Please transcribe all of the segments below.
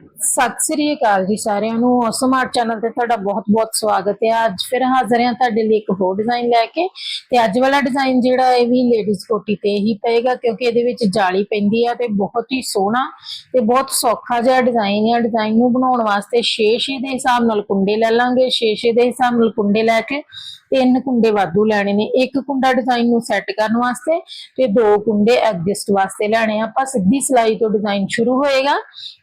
ਸਤਿ ਸ੍ਰੀ ਅਕਾਲ ਜੀ ਸਾਰਿਆਂ ਨੂੰ। ਔਸਮ ਆਰਟ ਚੈਨਲ ਤੇ ਤੁਹਾਡਾ ਬਹੁਤ-ਬਹੁਤ ਸਵਾਗਤ ਹੈ। ਅੱਜ ਫਿਰ ਹਾਜ਼ਰ ਹਾਂ ਤੁਹਾਡੇ ਲਈ ਇੱਕ ਹੋਰ ਡਿਜ਼ਾਈਨ ਲੈ ਕੇ। ਤੇ ਅੱਜ ਵਾਲਾ ਡਿਜ਼ਾਈਨ ਜਿਹੜਾ ਇਹ ਵੀ ਲੇਡੀਜ਼ ਕੋਟੀ ਤੇ ਹੀ ਪਏਗਾ ਕਿਉਂਕਿ ਇਹਦੇ ਵਿੱਚ ਜਾਲੀ ਪੈਂਦੀ ਆ ਤੇ ਬਹੁਤ ਹੀ ਸੋਹਣਾ ਤੇ ਬਹੁਤ ਸੌਖਾ ਜਿਹਾ ਡਿਜ਼ਾਈਨ ਹੈ ਡਿਜ਼ਾਈਨ ਨੂੰ ਬਣਾਉਣ ਵਾਸਤੇ 6-6 ਦੇ ਹਿਸਾਬ ਨਾਲ ਕੁੰਡੇ ਲੈ ਲਾਂਗੇ। 6-6 ਦੇ ਹਿਸਾਬ ਨਾਲ ਕੁੰਡੇ ਲੈ ਕੇ ਤਿੰਨ ਕੁੰਡੇ ਵਾਧੂ ਲੈਣੇ ਨੇ। ਇੱਕ ਕੁੰਡਾ ਡਿਜ਼ਾਈਨ ਨੂੰ ਸੈੱਟ ਕਰਨ ਵਾਸਤੇ ਤੇ ਦੋ ਕੁੰਡੇ ਐਡਜਸਟ ਵਾਸਤੇ ਲੈਣੇ ਆਪਾਂ ਸਿੱਧੀ ਸਿਲਾਈ ਤੋਂ ਡਿਜ਼ਾਈਨ ਸ਼ੁਰੂ ਹੋਏਗਾ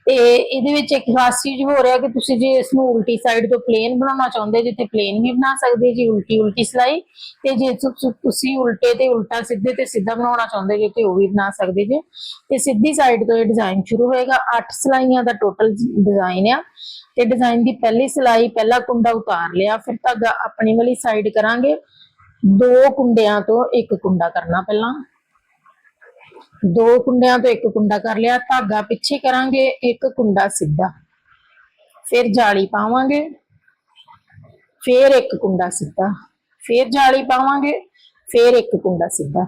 ਤੇ ਇਹਦੇ ਵਿੱਚ ਇੱਕ ਖਾਸ ਚੀਜ਼ ਹੋ ਰਿਹਾ ਕਿ ਤੁਸੀਂ ਜੇ ਇਸ ਨੂੰ ਉਲਟੀ ਸਾਈਡ ਤੋਂ ਪਲੇਨ ਬਣਾਉਣਾ ਚਾਹੁੰਦੇ ਜੇ ਪਲੇਨ ਵੀ ਬਣਾ ਸਕਦੇ, ਜੀ ਉਲਟੀ ਉਲਟੀ ਸਿਲਾਈ ਤੇ ਜੇ ਤੁਸੀਂ ਉਲਟੇ ਤੇ ਉਲਟਾ ਸਿੱਧੇ ਤੇ ਸਿੱਧਾ ਬਣਾਉਣਾ ਚਾਹੁੰਦੇ ਜੇ ਤੇ ਉਹ ਵੀ ਬਣਾ ਸਕਦੇ ਜੇ। ਤੇ ਸਿੱਧੀ ਸਾਈਡ ਤੋਂ ਇਹ ਡਿਜ਼ਾਈਨ ਸ਼ੁਰੂ ਹੋਏਗਾ। 8 ਸਿਲਾਈਆਂ ਦਾ ਟੋਟਲ ਡਿਜ਼ਾਈਨ ਆ। ਤੇ ਡਿਜ਼ਾਈਨ ਦੀ ਪਹਿਲੀ ਸਿਲਾਈ ਪਹਿਲਾ ਕੁੰਡਾ ਉਤਾਰ ਲਿਆ। ਫਿਰ ਧਾਗਾ ਆਪਣੀ ਵਾਲੀ ਸਾਈਡ ਕਰਾਂਗੇ। ਦੋ ਕੁੰਡਿਆਂ ਤੋਂ ਇੱਕ ਕੁੰਡਾ ਕਰਨਾ ਪਹਿਲਾਂ। ਦੋ ਕੁੰਡਿਆਂ ਤੋਂ ਇੱਕ ਕੁੰਡਾ ਕਰ ਲਿਆ, ਧਾਗਾ ਪਿੱਛੇ ਕਰਾਂਗੇ, ਇੱਕ ਕੁੰਡਾ ਸਿੱਧਾ। ਫਿਰ ਜਾਲੀ ਪਾਵਾਂਗੇ, ਫਿਰ ਇੱਕ ਕੁੰਡਾ ਸਿੱਧਾ। ਫਿਰ ਜਾਲੀ ਪਾਵਾਂਗੇ, ਫਿਰ ਇੱਕ ਕੁੰਡਾ ਸਿੱਧਾ।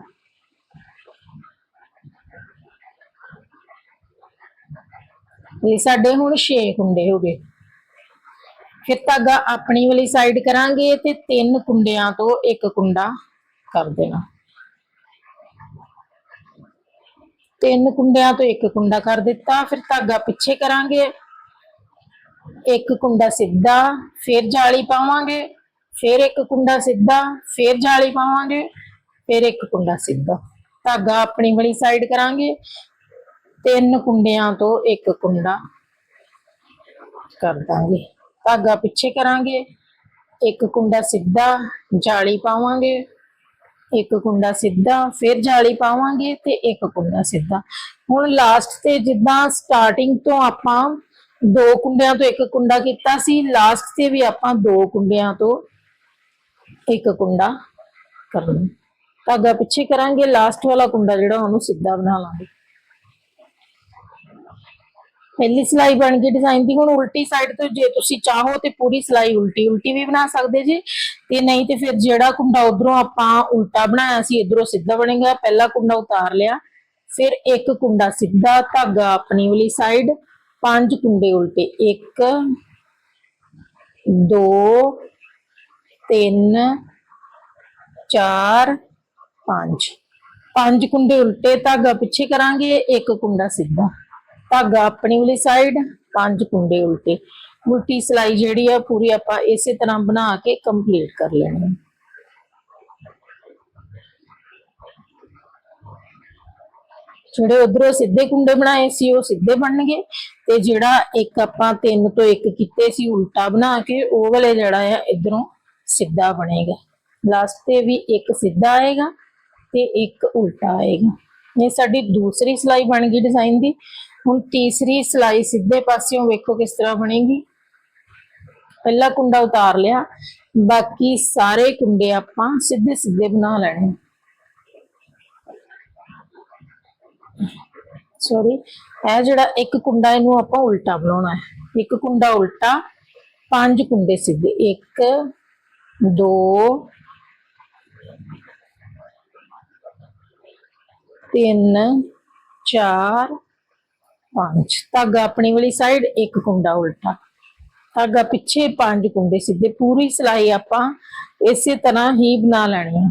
ਇਹ ਸਾਡੇ ਹੁਣ 6 ਕੁੰਡੇ ਹੋ ਗਏ। ਫਿਰ ਧਾਗਾ ਆਪਣੀ ਵਾਲੀ ਸਾਈਡ ਕਰਾਂਗੇ ਤੇ ਤਿੰਨ ਕੁੰਡਿਆਂ ਤੋਂ ਇੱਕ ਕੁੰਡਾ ਕਰ ਦੇਣਾ। ਤਿੰਨ ਕੁੰਡਿਆਂ ਤੋਂ ਇੱਕ ਕੁੰਡਾ ਕਰ ਦਿੱਤਾ, ਫਿਰ ਧਾਗਾ ਪਿੱਛੇ ਕਰਾਂਗੇ। ਇੱਕ ਕੁੰਡਾ ਸਿੱਧਾ, ਫਿਰ ਜਾਲੀ ਪਾਵਾਂਗੇ। ਫਿਰ ਇੱਕ ਕੁੰਡਾ ਸਿੱਧਾ, ਫਿਰ ਜਾਲੀ ਪਾਵਾਂਗੇ। ਫਿਰ ਇੱਕ ਕੁੰਡਾ ਸਿੱਧਾ। ਧਾਗਾ ਆਪਣੀ ਵਾਲੀ ਸਾਈਡ ਕਰਾਂਗੇ। ਤਿੰਨ ਕੁੰਡਿਆਂ ਤੋਂ ਇੱਕ ਕੁੰਡਾ ਕਰ ਦਾਂਗੇ। ਧਾਗਾ ਪਿੱਛੇ ਕਰਾਂਗੇ, ਇੱਕ ਕੁੰਡਾ ਸਿੱਧਾ ਜਾਲੀ ਪਾਵਾਂਗੇ, ਇੱਕ ਕੁੰਡਾ ਸਿੱਧਾ ਫਿਰ ਜਾਲੀ ਪਾਵਾਂਗੇ ਤੇ ਇੱਕ ਕੁੰਡਾ ਸਿੱਧਾ। ਹੁਣ ਲਾਸਟ ਤੇ ਜਿੱਦਾਂ ਸਟਾਰਟਿੰਗ ਤੋਂ ਆਪਾਂ ਦੋ ਕੁੰਡਿਆਂ ਤੋਂ ਇੱਕ ਕੁੰਡਾ ਕੀਤਾ ਸੀ ਲਾਸਟ ਤੇ ਵੀ ਆਪਾਂ ਦੋ ਕੁੰਡਿਆਂ ਤੋਂ ਇੱਕ ਕੁੰਡਾ ਕਰਨਾ। ਧਾਗਾ ਪਿੱਛੇ ਕਰਾਂਗੇ ਲਾਸਟ ਵਾਲਾ ਕੁੰਡਾ ਜਿਹੜਾ ਉਹਨੂੰ ਸਿੱਧਾ ਬਣਾ ਲਾਂਗੇ। ਪਹਿਲੀ ਸਿਲਾਈ ਬਣ ਗਈ ਡਿਜ਼ਾਈਨ ਦੀ, ਹੁਣ ਉਲਟੀ ਸਾਈਡ ਤੋਂ ਜੇ ਤੁਸੀਂ ਚਾਹੋ ਤੇ ਪੂਰੀ ਸਿਲਾਈ ਉਲਟੀ ਉਲਟੀ ਵੀ ਬਣਾ ਸਕਦੇ ਜੀ। ਤੇ ਨਹੀਂ ਤੇ ਫਿਰ ਜਿਹੜਾ ਕੁੰਡਾ ਉਧਰੋਂ ਆਪਾਂ ਉਲਟਾ ਬਣਾਇਆ ਸੀ, ਇਧਰੋਂ ਸਿੱਧਾ ਬਣੇਗਾ ਪਹਿਲਾ ਕੁੰਡਾ ਉਤਾਰ ਲਿਆ। ਫਿਰ ਇੱਕ ਕੁੰਡਾ ਸਿੱਧਾ ਧਾਗਾ ਆਪਣੀ ਵਾਲੀ ਸਾਈਡ ਪੰਜ ਕੁੰਡੇ ਉਲਟੇ। 1 2 3 4 5 ਪੰਜ ਕੁੰਡੇ ਉਲਟੇ ਧਾਗਾ ਪਿੱਛੇ ਕਰਾਂਗੇ, ਇੱਕ ਕੁੰਡਾ ਸਿੱਧਾ। ਧਾਗਾ ਆਪਣੀ ਵਾਲੀ ਸਾਈਡ ਪੰਜ ਕੁੰਡੇ ਉਲਟੇ। ਉਲਟੀ ਸਿਲਾਈ ਜਿਹੜੀ ਆ, ਪੂਰੀ ਆਪਾਂ ਇਸੇ ਤਰ੍ਹਾਂ ਬਣਾ ਕੇ ਕੰਪਲੀਟ ਕਰ ਲੈਣੀ ਹੈ ਜਿਹੜੇ ਉਧਰੋਂ ਸਿੱਧੇ ਕੁੰਡੇ ਬਣਾਏ ਸੀ, ਉਹ ਸਿੱਧੇ ਬਣਨਗੇ। ਤੇ ਜਿਹੜਾ ਇੱਕ ਆਪਾਂ ਤਿੰਨ ਤੋਂ ਇੱਕ ਕੀਤੇ ਸੀ, ਉਲਟਾ ਬਣਾ ਕੇ, ਉਹ ਵਾਲੇ ਜਿਹੜਾ ਆ, ਇਧਰੋਂ ਸਿੱਧਾ ਬਣੇਗਾ। ਲਾਸਟ ਤੇ ਵੀ ਇੱਕ ਸਿੱਧਾ ਆਏਗਾ ਤੇ ਇੱਕ ਉਲਟਾ ਆਏਗਾ। ਇਹ ਸਾਡੀ ਦੂਸਰੀ ਸਿਲਾਈ ਬਣ ਗਈ ਡਿਜ਼ਾਈਨ ਦੀ। ਹੁਣ ਤੀਸਰੀ ਸਲਾਈ ਸਿੱਧੇ ਪਾਸਿਓਂ ਵੇਖੋ ਕਿਸ ਤਰ੍ਹਾਂ ਬਣੇਗੀ। ਪਹਿਲਾ ਕੁੰਡਾ ਉਤਾਰ ਲਿਆ, ਬਾਕੀ ਸਾਰੇ ਕੁੰਡੇ ਆਪਾਂ ਸਿੱਧੇ ਸਿੱਧੇ ਬਣਾ ਲੈਣੇ। ਸੌਰੀ ਇਹ ਜਿਹੜਾ ਇੱਕ ਕੁੰਡਾ ਇਹਨੂੰ ਆਪਾਂ ਉਲਟਾ ਬਣਾਉਣਾ ਹੈ। ਇੱਕ ਕੁੰਡਾ ਉਲਟਾ, ਪੰਜ ਕੁੰਡੇ ਸਿੱਧੇ। 1 2 3 4 पांच धागा अपनी वाली साइड एक कुंडा उल्टा धागा ਪਿੱਛੇ ਪੰਜ ਕੁੰਡੇ ਸਿੱਧੇ। ਪੂਰੀ ਸਲਾਈ ਆਪਾਂ ਇਸੇ ਤਰ੍ਹਾਂ ਹੀ ਬਣਾ ਲੈਣੀ ਹੈ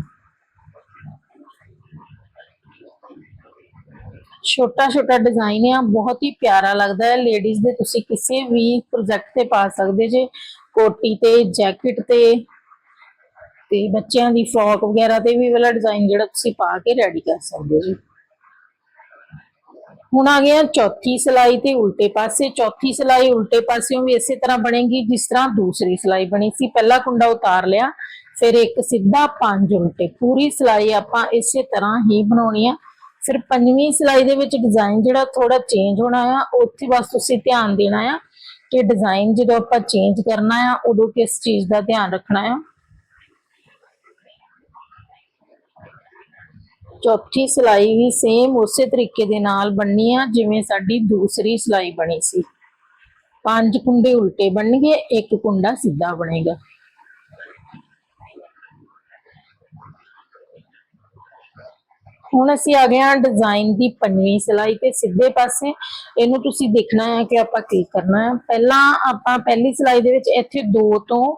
ਛੋਟਾ ਛੋਟਾ ਡਿਜ਼ਾਈਨ ਆ, ਬਹੁਤ ਹੀ ਪਿਆਰਾ ਲੱਗਦਾ ਹੈ। ਲੇਡੀਜ਼ ਦੇ ਤੁਸੀਂ ਕਿਸੇ ਵੀ ਪ੍ਰੋਜੈਕਟ ਤੇ ਪਾ ਸਕਦੇ ਜੇ। ਕੋਟੀ ਤੇ ਜੈਕਟ ਤੇ ਤੇ ਬੱਚਿਆਂ ਦੀ ਫਰੋਕ ਵਗੈਰਾ ਤੇ ਵੀ ਵਾਲਾ ਡਿਜ਼ਾਈਨ ਜਿਹੜਾ ਤੁਸੀਂ ਪਾ ਕੇ ਰੈਡੀ ਕਰ ਸਕਦੇ ਜੀ। ਹੁਣ ਆ ਗਿਆ ਚੌਥੀ ਸਿਲਾਈ ਤੇ ਉਲਟੇ ਪਾਸੇ, ਚੌਥੀ ਸਿਲਾਈ ਉਲਟੇ ਪਾਸਿਓਂ ਵੀ ਇਸੇ ਤਰ੍ਹਾਂ ਬਣੇਗੀ, ਜਿਸ ਤਰ੍ਹਾਂ ਦੂਸਰੀ ਸਿਲਾਈ ਬਣੀ ਸੀ। ਪਹਿਲਾ ਕੁੰਡਾ ਉਤਾਰ ਲਿਆ, ਫਿਰ ਇੱਕ ਸਿੱਧਾ ਪੰਜ ਉਲਟੇ। ਪੂਰੀ ਸਿਲਾਈ ਆਪਾਂ ਇਸੇ ਤਰ੍ਹਾਂ ਹੀ ਬਣਾਉਣੀ ਆ। ਫਿਰ ਪੰਜਵੀਂ ਸਿਲਾਈ ਦੇ ਵਿੱਚ ਡਿਜ਼ਾਈਨ ਜਿਹੜਾ ਥੋੜਾ ਚੇਂਜ ਹੋਣਾ ਆ, ਉੱਥੇ ਬਸ ਤੁਸੀਂ ਧਿਆਨ ਦੇਣਾ ਆ ਕਿ ਡਿਜ਼ਾਈਨ ਜਦੋਂ ਆਪਾਂ ਚੇਂਜ ਕਰਨਾ ਆ, ਉਦੋਂ ਕਿਸ ਚੀਜ਼ ਦਾ ਧਿਆਨ ਰੱਖਣਾ ਆ। ਚੌਥੀ ਸਿਲਾਈ ਵੀ ਸੇਮ ਉਸੇ ਤਰੀਕੇ ਦੇ ਨਾਲ ਬਣਨੀ ਆ, ਜਿਵੇਂ ਸਾਡੀ ਦੂਸਰੀ ਸਿਲਾਈ ਬਣੀ ਸੀ। ਪੰਜ ਕੁੰਡੇ ਉਲਟੇ ਬਣਨਗੇ, ਇੱਕ ਕੁੰਡਾ ਸਿੱਧਾ ਬਣੇਗਾ। ਹੁਣ ਅਸੀਂ ਆ ਗਏ ਹਾਂ ਡਿਜ਼ਾਈਨ ਦੀ ਪੰਜਵੀਂ ਸਿਲਾਈ ਤੇ ਸਿੱਧੇ ਪਾਸੇ। ਇਹਨੂੰ ਤੁਸੀਂ ਦੇਖਣਾ ਹੈ ਕਿ ਆਪਾਂ ਕੀ ਕਰਨਾ ਹੈ। ਪਹਿਲਾਂ ਆਪਾਂ ਪਹਿਲੀ ਸਿਲਾਈ ਦੇ ਵਿੱਚ ਇੱਥੇ ਦੋ ਤੋਂ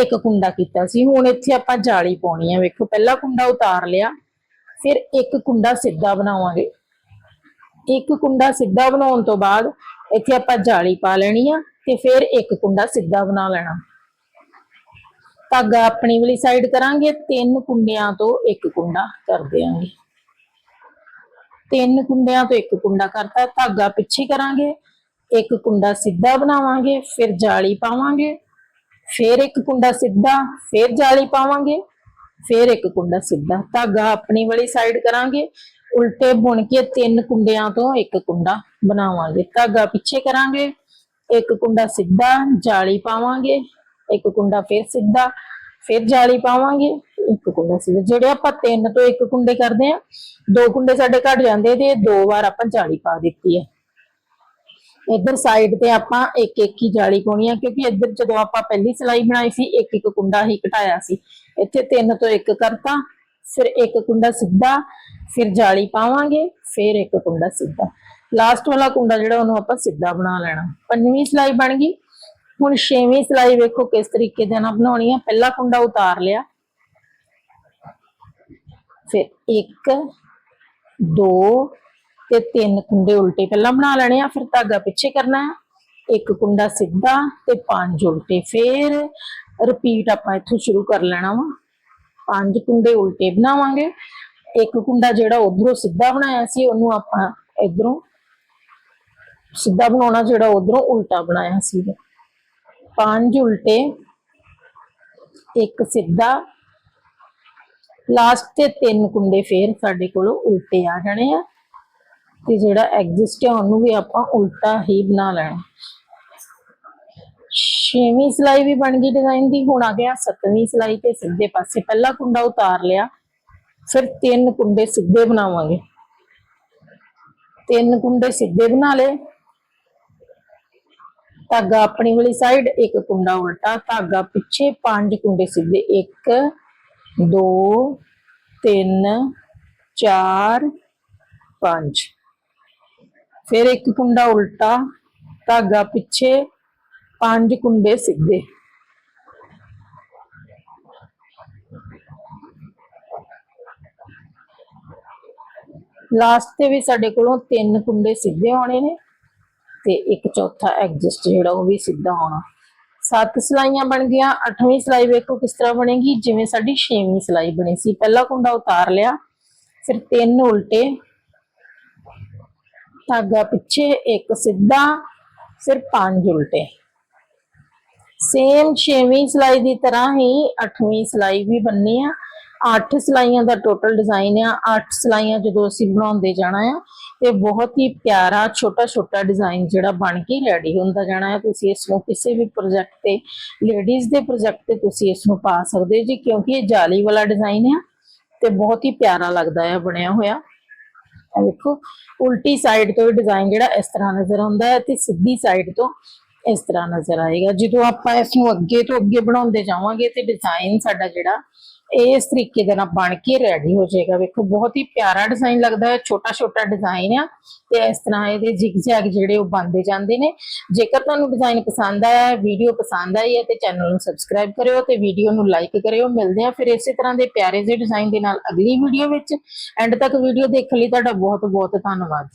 ਇੱਕ ਕੁੰਡਾ ਕੀਤਾ ਸੀ। ਹੁਣ ਇੱਥੇ ਆਪਾਂ ਜਾਲੀ ਪਾਉਣੀ ਹੈ। ਵੇਖੋ, ਪਹਿਲਾ ਕੁੰਡਾ ਉਤਾਰ ਲਿਆ। ਫਿਰ ਇੱਕ ਕੁੰਡਾ ਸਿੱਧਾ ਬਣਾਵਾਂਗੇ। ਇੱਕ ਕੁੰਡਾ ਸਿੱਧਾ ਬਣਾਉਣ ਤੋਂ ਬਾਅਦ ਇੱਥੇ ਆਪਾਂ ਜਾਲੀ ਪਾ ਲੈਣੀ ਆ ਤੇ ਫਿਰ ਇੱਕ ਕੁੰਡਾ ਸਿੱਧਾ ਬਣਾ ਲੈਣਾ। ਧਾਗਾ ਆਪਣੀ ਵਾਲੀ ਸਾਈਡ ਕਰਾਂਗੇ, ਤਿੰਨ ਕੁੰਡਿਆਂ ਤੋਂ ਇੱਕ ਕੁੰਡਾ ਕਰ ਦਿਆਂਗੇ। ਤਿੰਨ ਕੁੰਡਿਆਂ ਤੋਂ ਇੱਕ ਕੁੰਡਾ ਕਰਤਾ, ਧਾਗਾ ਪਿੱਛੇ ਕਰਾਂਗੇ, ਇੱਕ ਕੁੰਡਾ ਸਿੱਧਾ ਬਣਾਵਾਂਗੇ, ਫਿਰ ਜਾਲੀ ਪਾਵਾਂਗੇ, ਫਿਰ ਇੱਕ ਕੁੰਡਾ ਸਿੱਧਾ, ਫਿਰ ਜਾਲੀ ਪਾਵਾਂਗੇ ਫਿਰ ਇੱਕ ਕੁੰਡਾ ਸਿੱਧਾ ਧਾਗਾ ਆਪਣੀ ਵਾਲੀ ਸਾਈਡ ਕਰਾਂਗੇ, ਉਲਟੇ ਬੁਣ ਕੇ ਤਿੰਨ ਕੁੰਡਿਆਂ ਤੋਂ ਇੱਕ ਕੁੰਡਾ ਬਣਾਵਾਂਗੇ। ਧਾਗਾ ਪਿੱਛੇ ਕਰਾਂਗੇ, ਇੱਕ ਕੁੰਡਾ ਸਿੱਧਾ ਜਾਲੀ ਪਾਵਾਂਗੇ, ਇੱਕ ਕੁੰਡਾ ਫਿਰ ਸਿੱਧਾ, ਫਿਰ ਜਾਲੀ ਪਾਵਾਂਗੇ, ਇੱਕ ਕੁੰਡਾ ਸਿੱਧਾ। ਜਿਹੜੇ ਆਪਾਂ ਤਿੰਨ ਤੋਂ ਇੱਕ ਕੁੰਡੇ ਕਰਦੇ ਆ ਦੋ ਕੁੰਡੇ ਸਾਡੇ ਘਟ ਜਾਂਦੇ ਤੇ ਦੋ ਵਾਰ ਆਪਾਂ ਜਾਲੀ ਪਾ ਦਿੱਤੀ ਹੈ। ਇੱਧਰ ਸਾਈਡ ਤੇ ਆਪਾਂ ਇੱਕ ਇੱਕ ਹੀ ਜਾਲੀ ਪਾਉਣੀ ਆ, ਕਿਉਂਕਿ ਇੱਧਰ ਜਦੋਂ ਆਪਾਂ ਪਹਿਲੀ ਸਿਲਾਈ ਬਣਾਈ ਸੀ, ਇੱਕ ਇੱਕ ਕੁੰਡਾ ਹੀ ਘਟਾਇਆ ਸੀ। ਇੱਥੇ ਤਿੰਨ ਤੋਂ ਇੱਕ ਕਰਤਾ, ਫਿਰ ਇੱਕ ਕੁੰਡਾ ਸਿੱਧਾ, ਫਿਰ ਜਾਲੀ ਪਾਵਾਂਗੇ, ਫਿਰ ਇੱਕ ਕੁੰਡਾ ਸਿੱਧਾ। ਲਾਸਟ ਵਾਲਾ ਕੁੰਡਾ ਜਿਹੜਾ ਉਹਨੂੰ ਆਪਾਂ ਸਿੱਧਾ ਬਣਾ ਲੈਣਾ। ਪੰਜਵੀਂ ਸਿਲਾਈ ਬਣ ਗਈ। ਹੁਣ ਛੇਵੀਂ ਸਿਲਾਈ ਵੇਖੋ ਕਿਸ ਤਰੀਕੇ ਦੇ ਨਾਲ ਬਣਾਉਣੀ ਆ। ਪਹਿਲਾ ਕੁੰਡਾ ਉਤਾਰ ਲਿਆ। ਫਿਰ ਇੱਕ, ਦੋ ਤੇ ਤਿੰਨ ਕੁੰਡੇ ਉਲਟੇ ਪਹਿਲਾਂ ਬਣਾ ਲੈਣੇ ਆ, ਫਿਰ ਧਾਗਾ ਪਿੱਛੇ ਕਰਨਾ ਹੈ ਇੱਕ ਕੁੰਡਾ ਸਿੱਧਾ ਤੇ ਪੰਜ ਉਲਟੇ ਫਿਰ ਰਿਪੀਟ ਆਪਾਂ ਇੱਥੋਂ ਸ਼ੁਰੂ ਕਰ ਲੈਣਾ ਵਾ। ਪੰਜ ਕੁੰਡੇ ਉਲਟੇ ਬਣਾਵਾਂਗੇ। ਇੱਕ ਕੁੰਡਾ ਜਿਹੜਾ ਉਧਰੋਂ ਸਿੱਧਾ ਬਣਾਇਆ ਸੀ, ਉਹਨੂੰ ਆਪਾਂ ਇਧਰੋਂ ਸਿੱਧਾ ਬਣਾਉਣਾ, ਜਿਹੜਾ ਉਧਰੋਂ ਉਲਟਾ ਬਣਾਇਆ ਸੀ। ਪੰਜ ਉਲਟੇ, ਇੱਕ ਸਿੱਧਾ ਲਾਸਟ ਤੇ ਤਿੰਨ ਕੁੰਡੇ ਫੇਰ ਸਾਡੇ ਕੋਲੋਂ ਉਲਟੇ ਆ ਜਾਣੇ ਆ। ਤੇ ਜਿਹੜਾ ਐਗਜ਼ਿਸਟ ਹੈ ਉਹਨੂੰ ਵੀ ਆਪਾਂ ਉਲਟਾ ਹੀ ਬਣਾ ਲੈਣਾ। ਛੇਵੀਂ ਸਿਲਾਈ ਵੀ ਬਣ ਗਈ ਡਿਜ਼ਾਈਨ ਦੀ। ਹੁਣ ਆ ਗਿਆ ਸੱਤਵੀਂ ਸਿਲਾਈ ਤੇ ਸਿੱਧੇ ਪਾਸੇ ਪਹਿਲਾ ਕੁੰਡਾ ਉਤਾਰ ਲਿਆ, ਫਿਰ ਤਿੰਨ ਕੁੰਡੇ ਸਿੱਧੇ ਬਣਾਵਾਂਗੇ। ਤਿੰਨ ਕੁੰਡੇ ਸਿੱਧੇ ਬਣਾ ਲਏ। ਧਾਗਾ ਆਪਣੀ ਵਾਲੀ ਸਾਈਡ ਇੱਕ ਕੁੰਡਾ ਉਲਟਾ। ਧਾਗਾ ਪਿੱਛੇ ਪੰਜ ਕੁੰਡੇ ਸਿੱਧੇ। 1 2 3 4 5 ਫਿਰ ਇੱਕ ਕੁੰਡਾ ਉਲਟਾ, ਧਾਗਾ ਪਿੱਛੇ, ਪੰਜ ਕੁੰਡੇ ਸਿੱਧੇ। ਲਾਸਟ ਤੇ ਵੀ ਸਾਡੇ ਕੋਲੋਂ ਤਿੰਨ ਕੁੰਡੇ ਸਿੱਧੇ ਹੋਣੇ ਨੇ ਤੇ ਇੱਕ ਚੌਥਾ ਐਡਜਸਟ ਜਿਹੜਾ ਉਹ ਵੀ ਸਿੱਧਾ ਹੋਣਾ। ਸੱਤ ਸਲਾਈਆਂ ਬਣ ਗਈਆਂ, ਅੱਠਵੀਂ ਸਲਾਈ ਵੇਖੋ ਕਿਸ ਤਰ੍ਹਾਂ ਬਣੇਗੀ, ਜਿਵੇਂ ਸਾਡੀ ਛੇਵੀਂ ਸਲਾਈ ਬਣੀ ਸੀ। ਪਹਿਲਾ ਕੁੰਡਾ ਉਤਾਰ ਲਿਆ, ਫਿਰ ਤਿੰਨ ਉਲਟੇ ਧਾਗਾ ਪਿੱਛੇ, ਇੱਕ ਸਿੱਧਾ, ਫਿਰ ਪੰਜ ਉਲਟੇ। ਸੇਮ ਛੇਵੀਂ ਸਲਾਈ ਦੀ ਤਰ੍ਹਾਂ ਹੀ ਅੱਠਵੀਂ ਸਲਾਈ ਵੀ ਬੰਨੀ ਆ। ਅੱਠ ਸਲਾਈਆਂ ਦਾ ਟੋਟਲ ਡਿਜ਼ਾਈਨ ਆ। ਅੱਠ ਸਲਾਈਆਂ ਜਦੋਂ ਅਸੀਂ ਬਣਾਉਂਦੇ ਜਾਣਾ ਆ, ਤੇ ਬਹੁਤ ਹੀ ਪਿਆਰਾ ਛੋਟਾ ਛੋਟਾ ਡਿਜ਼ਾਈਨ ਜਿਹੜਾ ਬਣ ਕੇ ਰੈਡੀ ਹੁੰਦਾ ਜਾਣਾ ਆ। ਤੁਸੀਂ ਇਸ ਨੂੰ ਕਿਸੇ ਵੀ ਪ੍ਰੋਜੈਕਟ ਤੇ ਲੇਡੀਜ਼ ਦੇ ਪ੍ਰੋਜੈਕਟ ਤੇ ਤੁਸੀਂ ਇਸ ਨੂੰ ਪਾ ਸਕਦੇ ਹੋ ਜੀ, ਕਿਉਂਕਿ ਇਹ ਜਾਲੀ ਵਾਲਾ ਡਿਜ਼ਾਈਨ ਆ ਤੇ ਬਹੁਤ ਹੀ ਪਿਆਰਾ ਲੱਗਦਾ ਆ, ਬਣਿਆ ਹੋਇਆ। ਇਹ ਵੇਖੋ, ਉਲਟੀ ਸਾਈਡ ਤੋਂ ਵੀ ਡਿਜ਼ਾਈਨ ਜਿਹੜਾ ਇਸ ਤਰ੍ਹਾਂ ਨਜ਼ਰ ਆਉਂਦਾ ਹੈ ਤੇ ਸਿੱਧੀ ਸਾਈਡ ਤੋਂ ਇਸ ਤਰ੍ਹਾਂ ਨਜ਼ਰ ਆਏਗਾ। ਜਦੋਂ ਆਪਾਂ ਇਸ ਨੂੰ ਅੱਗੇ ਤੋਂ ਅੱਗੇ ਬਣਾਉਂਦੇ ਜਾਵਾਂਗੇ ਤੇ ਡਿਜ਼ਾਈਨ ਸਾਡਾ ਜਿਹੜਾ ਇਸ ਤਰੀਕੇ ਦੇ ਨਾਲ ਬਣ ਕੇ ਰੈਡੀ ਹੋ ਜਾਏਗਾ। ਵੇਖੋ, ਬਹੁਤ ਹੀ ਪਿਆਰਾ ਡਿਜ਼ਾਈਨ ਲੱਗਦਾ ਹੈ ਛੋਟਾ ਛੋਟਾ ਡਿਜ਼ਾਈਨ ਆ ਤੇ ਇਸ ਤਰ੍ਹਾਂ ਇਹਦੇ ਜਿਗ ਜੈਗ ਜਿਹੜੇ ਉਹ ਬਣਦੇ ਜਾਂਦੇ ਨੇ। ਜੇਕਰ ਤੁਹਾਨੂੰ ਡਿਜ਼ਾਈਨ ਪਸੰਦ ਆਇਆ ਵੀਡੀਓ ਪਸੰਦ ਆਈ ਹੈ ਤੇ ਚੈਨਲ ਨੂੰ ਸਬਸਕ੍ਰਾਈਬ ਕਰਿਓ ਤੇ ਵੀਡੀਓ ਨੂੰ ਲਾਈਕ ਕਰਿਓ। ਮਿਲਦੇ ਆ ਫਿਰ ਇਸੇ ਤਰ੍ਹਾਂ ਦੇ ਪਿਆਰੇ ਜਿਹੇ ਡਿਜ਼ਾਈਨ ਦੇ ਨਾਲ ਅਗਲੀ ਵੀਡੀਓ ਵਿੱਚ। ਐਂਡ ਤੱਕ ਵੀਡੀਓ ਦੇਖਣ ਲਈ ਤੁਹਾਡਾ ਬਹੁਤ ਬਹੁਤ ਧੰਨਵਾਦ।